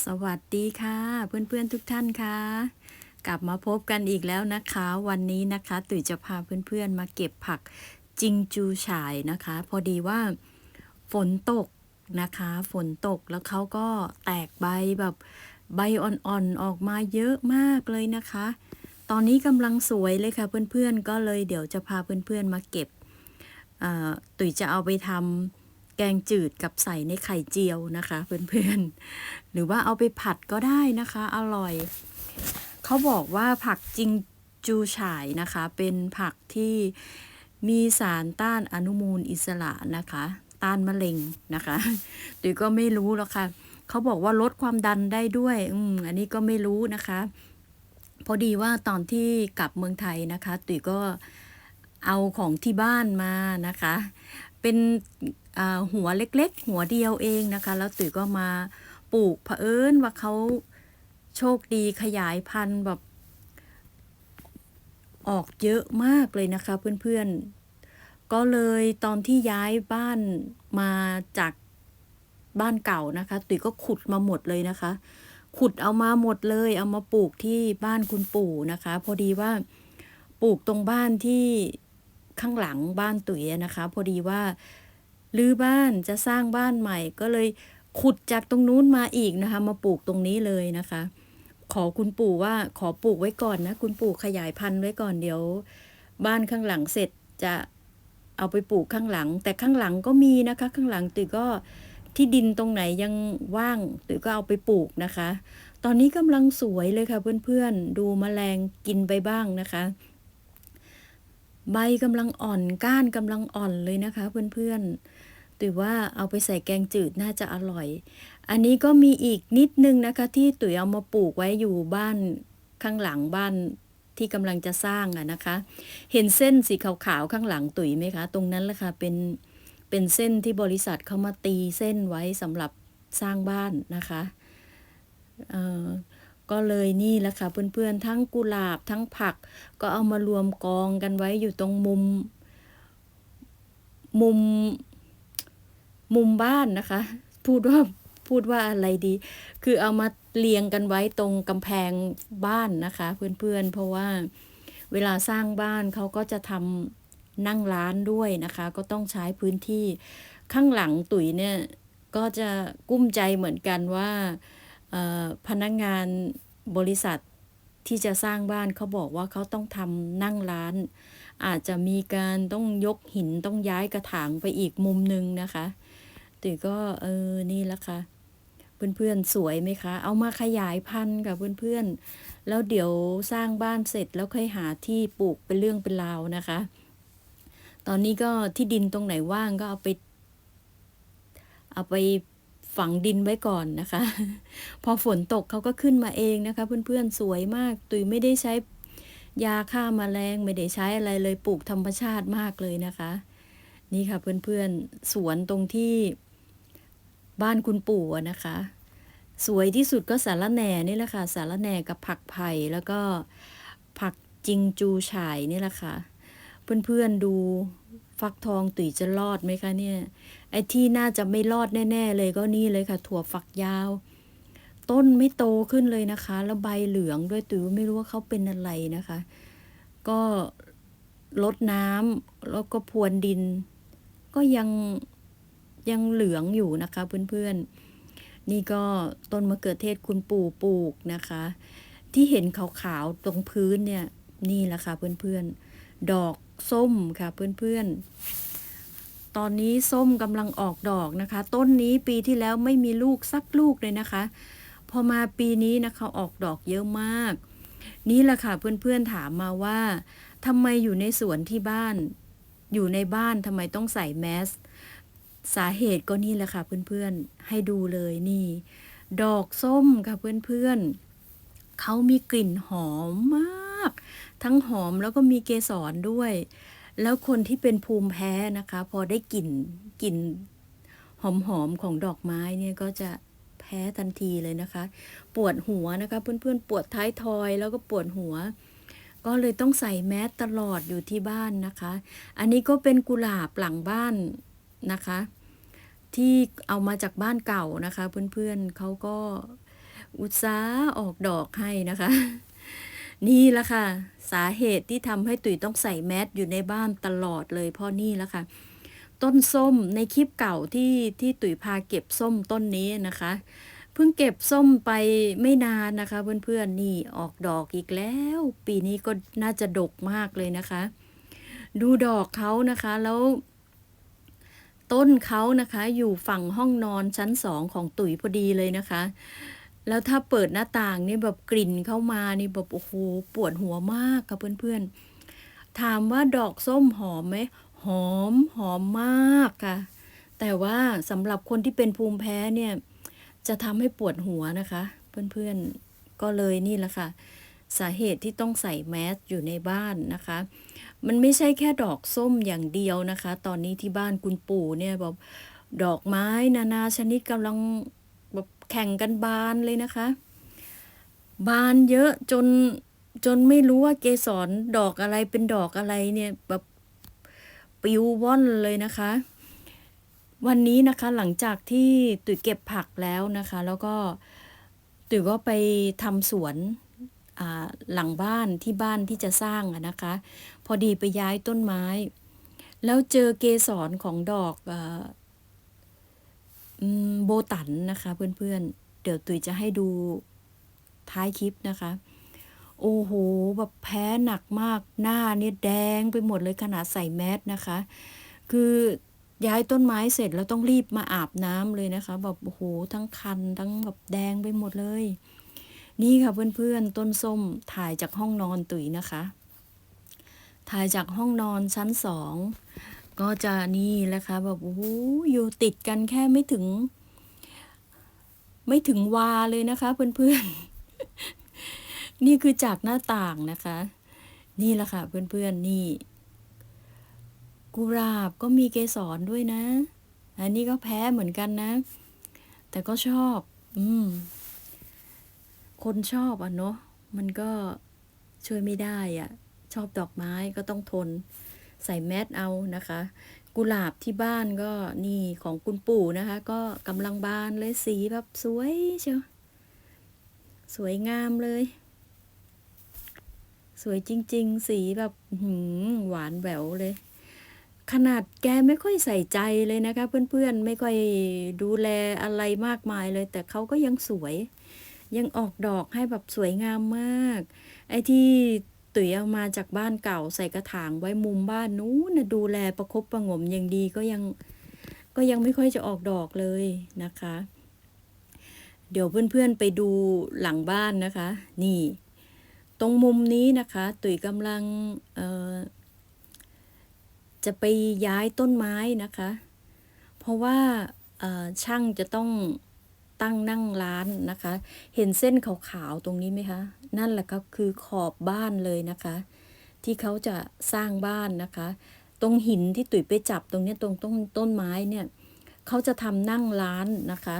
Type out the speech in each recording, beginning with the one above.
สวัสดีค่ะ เพื่อนๆทุกท่านค่ะ กลับมาพบกันอีกแล้วนะคะ วันนี้นะคะตุ๋ยจะพาเพื่อนๆมาเก็บผักจิงจูฉายนะคะ พอดีว่าฝนตกนะคะ ฝนตกแล้วเขาก็แตกใบแบบใบอ่อนๆออกมาเยอะมากเลยนะคะ ตอนนี้กำลังสวยเลยค่ะเพื่อนๆก็เลยเดี๋ยวจะพาเพื่อนๆมาเก็บตุ๋ยจะเอาไปทำ แกงจืดกับใส่ในไข่เจียวนะคะ เพื่อนๆ หรือว่าเอาไปผัดก็ได้นะคะ อร่อย เขาบอกว่าผักจิงจูฉายนะคะ เป็นผักที่มีสารต้านอนุมูลอิสระนะคะ ต้านมะเร็งนะคะตุยก็ไม่รู้หรอกค่ะ เขาบอกว่าลดความดันได้ด้วย อืมอันนี้ก็ไม่รู้นะคะ พอดีว่าตอนที่กลับเมืองไทยนะคะ ตุ๋ยก็เอาของที่บ้านมานะคะ เป็น หัวเล็กๆ หัวเดียวเองนะคะ แล้วตุ๋ยก็มาปลูกเผอิญว่าเขาโชคดีขยายพันธุ์แบบออกเยอะมากเลยนะคะเพื่อนๆ ก็เลยตอนที่ย้ายบ้านมาจากบ้านเก่านะคะ ตุ๋ยก็ขุดมาหมดเลยนะคะ ขุดเอามาหมดเลย เอามาปลูกที่บ้านคุณปู่นะคะ พอดีว่าปลูกตรงบ้านที่ข้างหลังบ้านตุ๋ยนะคะ พอดีว่า รื้อบ้านจะสร้างบ้านใหม่ ก็เลยขุดจากตรงนู้นมาอีกนะคะ มาปลูกตรงนี้เลยนะคะ ขอคุณปู่ว่าขอปลูกไว้ก่อนนะ คุณปู่ขยายพันธุ์ไว้ก่อนเดี๋ยว บ้านข้างหลังเสร็จจะเอาไปปลูกข้างหลัง แต่ข้างหลังก็มีนะคะ ข้างหลังตุ๋ยก็ที่ดินตรงไหนยังว่างตุ๋ยก็เอาไปปลูกนะคะ ตอนนี้กำลังสวยเลยค่ะเพื่อนๆ ดูแมลงกินไปบ้างนะคะ ใบกำลังอ่อนก้านกำลังอ่อนเลยนะคะเพื่อนๆตุ๋ยว่าเอาไปใส่แกงจืดน่าจะอร่อย อันนี้ก็มีอีกนิดนึงนะคะ ที่ตุ๋ยเอามาปลูกไว้อยู่บ้านข้างหลังบ้านที่กำลังจะสร้างอะนะคะ เห็นเส้นสีขาวๆข้างหลังตุ๋ยไหมคะ ตรงนั้นแหละค่ะเป็นเป็นเส้นที่บริษัทเขามาตีเส้นไว้สำหรับสร้างบ้านนะคะเอ่อ ก็เลยนี่แหละค่ะเพื่อนๆทั้งกุหลาบทั้งผัก ก็เอามารวมกองกันไว้อยู่ตรงมุม มุม มุมบ้านนะคะ พูดว่าพูดว่าอะไรดี คือเอามาเรียงกันไว้ตรงกำแพงบ้านนะคะ เพื่อนๆ เพราะว่าเวลาสร้างบ้านเขาก็จะทำนั่งร้านด้วยนะคะ ก็ต้องใช้พื้นที่ข้างหลังตุ๋ยเนี่ย ก็จะกุ้มใจเหมือนกันว่า พนักงานบริษัทที่จะสร้างบ้านเขาบอกว่าเขาต้องทำนั่งร้าน อาจจะมีการต้องยกหินต้องย้ายกระถางไปอีกมุมหนึ่งนะคะตุ๋ยก็เออนี่ละค่ะเพื่อนๆสวยไหมคะ เอามาขยายพันธุ์กับเพื่อนๆ แล้วเดี๋ยวสร้างบ้านเสร็จแล้วค่อยหาที่ปลูกเป็นเรื่องเป็นราวนะคะ ตอนนี้ก็ที่ดินตรงไหนว่างก็เอาไป เอาไป ฝังดินไว้ก่อนนะคะ พอฝนตกเขาก็ขึ้นมาเองนะคะ เพื่อนๆสวยมาก ตุยไม่ได้ใช้ยาฆ่ามาแมลงไม่ได้ใช้อะไรเลยปลูกธรรมชาติมากเลยนะคะ นี่ค่ะเพื่อนๆสวนตรงที่บ้านคุณปู่นะคะ สวยที่สุดก็สารแหน่นี่แหละค่ะ สารแหน่กับผักไผ่แล้วก็ผักจิงจูฉ่ายนี่แหละค่ะ เพื่อนๆดูฟักทองตุ๋ยจะรอดไหมคะเนี่ย ไอ้ที่น่าจะไม่รอดแน่ ๆ เลยก็นี่เลยค่ะ ถั่วฝักยาว ต้นไม่โตขึ้นเลยนะคะ แล้วใบเหลืองด้วยตุ๋ยไม่รู้ว่าเขาเป็นอะไรนะคะ ก็ลดน้ำแล้วก็พรวนดิน ก็ยังยังเหลืองอยู่นะคะเพื่อนๆ นี่ก็ต้นมะเขือเทศคุณปู่ปลูกนะคะ ที่เห็นขาวๆตรงพื้นเนี่ย นี่แหละค่ะเพื่อนๆ ดอกส้มค่ะเพื่อนๆ ตอนนี้ส้มกำลังออกดอกนะคะ ต้นนี้ปีที่แล้วไม่มีลูกสักลูกเลยนะคะ พอมาปีนี้นะคะออกดอกเยอะมาก นี่แหละค่ะเพื่อนๆถามมาว่าทำไมอยู่ในสวนที่บ้าน อยู่ในบ้านทำไมต้องใส่แมสสาเหตุก็นี่แหละค่ะเพื่อนๆให้ดูเลยนี่ ดอกส้มค่ะเพื่อนๆเขามีกลิ่นหอมมาก ทั้งหอมแล้วก็มีเกสรด้วย แล้วคนที่เป็นภูมิแพ้นะคะ พอได้กลิ่นกลิ่นหอมๆของดอกไม้เนี่ยก็จะแพ้ทันทีเลยนะคะ ปวดหัวนะคะ เพื่อนๆ ปวดท้ายทอยแล้วก็ปวดหัว ก็เลยต้องใส่แมสตลอดอยู่ที่บ้านนะคะ อันนี้ก็เป็นกุหลาบหลังบ้านนะคะ ที่เอามาจากบ้านเก่านะคะ เพื่อนๆเขาก็อุตสาห์ออกดอกให้นะคะ นี่ละค่ะ สาเหตุที่ทำให้ตุ๋ยต้องใส่แมสอยู่ในบ้านตลอดเลยเพราะนี่ละค่ะ ต้นส้มในคลิปเก่าที่ที่ตุ๋ยพาเก็บส้มต้นนี้นะคะ เพิ่งเก็บส้มไปไม่นานนะคะ เพื่อนๆนี่ออกดอกอีกแล้ว ปีนี้ก็น่าจะดกมากเลยนะคะ ดูดอกเขานะคะแล้วต้นเขานะคะอยู่ฝั่งห้องนอนชั้นสองของตุ๋ยพอดีเลยนะคะ แล้วถ้าเปิดหน้าต่างนี่แบบกลิ่นเข้ามานี่แบบโอ้โหปวดหัวมากค่ะเพื่อนๆ ถามว่าดอกส้มหอมไหมหอมหอมมากค่ะ แต่ว่าสำหรับคนที่เป็นภูมิแพ้เนี่ยจะทำให้ปวดหัวนะคะ เพื่อนๆก็เลยนี่แหละค่ะ สาเหตุที่ต้องใส่แมสอยู่ในบ้านนะคะ มันไม่ใช่แค่ดอกส้มอย่างเดียวนะคะ ตอนนี้ที่บ้านคุณปู่เนี่ยแบบดอกไม้นานาชนิดกำลัง แข่งกันบานเลยนะคะ บานเยอะจนจนไม่รู้ว่าเกสรดอกอะไรเป็นดอกอะไรเนี่ยแบบปิวว่อนเลยนะคะ วันนี้นะคะหลังจากที่ตุ๋ยเก็บผักแล้วนะคะ แล้วก็ตุ๋ยก็ไปทำสวนหลังบ้านที่บ้านที่จะสร้างนะคะ พอดีไปย้ายต้นไม้ แล้วเจอเกสรของดอกอ โบตันนะคะ เพื่อนๆ เดี๋ยวตุ๋ยจะให้ดูท้ายคลิปนะคะ โอ้โหแบบแพ้หนักมากหน้าเนี่ยแดงไปหมดเลยขนาดใส่แมสนะคะ คือย้ายต้นไม้เสร็จแล้วต้องรีบมาอาบน้ำเลยนะคะแบบโอ้โหทั้งคันทั้งแบบแดงไปหมดเลย นี่ค่ะเพื่อนๆ ต้นส้มถ่ายจากห้องนอนตุ๋ยนะคะ ถ่ายจากห้องนอนชั้นสองก็จะนี่แหละค่ะแบบโอ้โหอยู่ติดกันแค่ไม่ถึง ไม่ถึงวาเลยนะคะ เพื่อนๆ นี่คือจากหน้าต่างนะคะ นี่แหละค่ะ เพื่อนๆ นี่ กุหลาบก็มีเกสรด้วยนะ อันนี้ก็แพ้เหมือนกันนะ แต่ก็ชอบ อืม คนชอบอะเนาะ มันก็ช่วยไม่ได้อะ ชอบดอกไม้ก็ต้องทน ใส่แมสเอานะคะ กุหลาบที่บ้านก็นี่ของคุณปู่นะคะ ก็กำลังบานเลยสีแบบสวยเชียวสวยงามเลย สวยจริง ๆ สีแบบหืหวานแหววเลย ขนาดแกไม่ค่อยใส่ใจเลยนะคะ เพื่อนๆ ไม่ค่อยดูแลอะไรมากมายเลย แต่เขาก็ยังสวย ยังออกดอกให้แบบสวยงามมาก ไอ้ที่ ตุ๋ยเอามาจากบ้านเก่าใส่กระถางไว้มุมบ้านนู้นนะดูแลประคบประงมอย่างดีก็ยังก็ยังไม่ค่อยจะออกดอกเลยนะคะ เดี๋ยวเพื่อนๆไปดูหลังบ้านนะคะ นี่ ตรงมุมนี้นะคะ ตุ๋ยกำลังจะไปย้ายต้นไม้นะคะ เพราะว่าช่างจะต้อง ตั้งนั่งร้านนะคะ เห็นเส้นขาวๆตรงนี้ไหมคะ นั่นแหละก็คือขอบบ้านเลยนะคะ ที่เขาจะสร้างบ้านนะคะ ตรงหินที่ตุ๋ยไปจับตรงนี้ตรงต้นต้นไม้เนี่ยเขาจะทำนั่งร้านนะคะ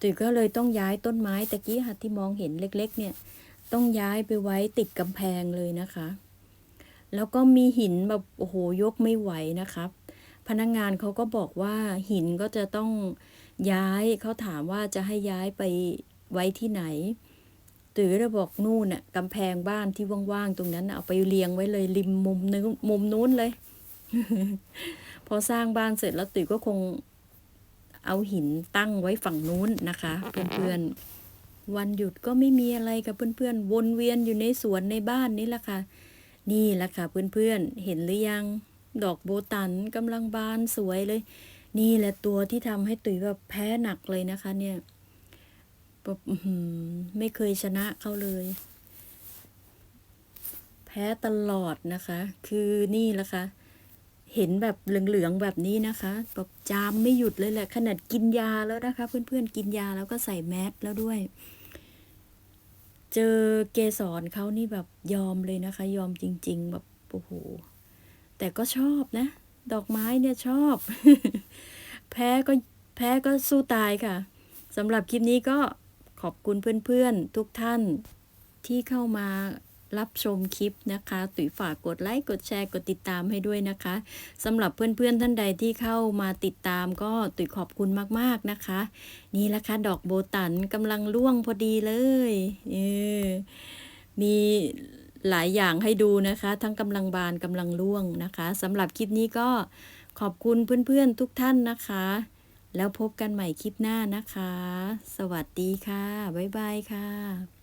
ตุ๋ยก็เลยต้องย้ายต้นไม้ตะกี้ค่ะที่มองเห็นเล็ก ๆ เนี่ยต้องย้ายไปไว้ติดกำแพงเลยนะคะ แล้วก็มีหินแบบโอ้โหยกไม่ไหวนะครับพนักงานเขาก็บอกว่าหินก็จะต้อง ย้ายเขาถามว่าจะให้ย้ายไปไว้ที่ไหนตือเลยบอกนู่นน่ะกำแพงบ้านที่ว่างๆตรงนั้นเอาไปเรียงไว้เลยริมมุมนึงมุมนู้นเลย พอสร้างบ้านเสร็จแล้วตุ๋ยก็คงเอาหินตั้งไว้ฝั่งนู้นนะคะ เพื่อนๆวันหยุดก็ไม่มีอะไรกับเพื่อนๆวนเวียนอยู่ในสวนในบ้านนี่แหละค่ะนี่แหละค่ะเพื่อนๆเห็นหรือยัง ดอกโบตันกำลังบานสวยเลย นี่แหละตัวที่ทำให้ตุ๋ยแบบแพ้หนักเลยนะคะเนี่ยแบบไม่เคยชนะเขาเลย แพ้ตลอดนะคะ คือนี่แหละค่ะเห็นแบบเหลืองๆแบบนี้นะคะแบบจามไม่หยุดเลยแหละ ขนาดกินยาแล้วนะคะ เพื่อนๆกินยาแล้วก็ใส่แมสแล้วด้วย เจอเกสรเขานี่แบบยอมเลยนะคะ ยอมจริง ๆ แบบโอ้โหแต่ก็ชอบนะ ดอกไม้เนี่ยชอบ แพ้ก็แพ้ก็สู้ตายค่ะสำหรับคลิปนี้ก็ขอบคุณเพื่อนๆ ทุกท่านที่เข้ามารับชมคลิปนะคะ ตุ๋ยฝากกดไลค์ กดแชร์ กดติดตามให้ด้วยนะคะสำหรับเพื่อนๆ ท่านใดที่เข้ามาติดตามก็ตุ๋ยขอบคุณมากๆนะคะ นี่ละค่ะดอกโบตันกำลังร่วงพอดีเลยเออมี หลายอย่างให้ดูนะคะ ทั้งกำลังบานกำลังร่วงนะคะสำหรับคลิปนี้ก็ขอบคุณเพื่อนๆทุกท่านนะคะ แล้วพบกันใหม่คลิปหน้านะคะ สวัสดีค่ะ บ๊ายบายค่ะ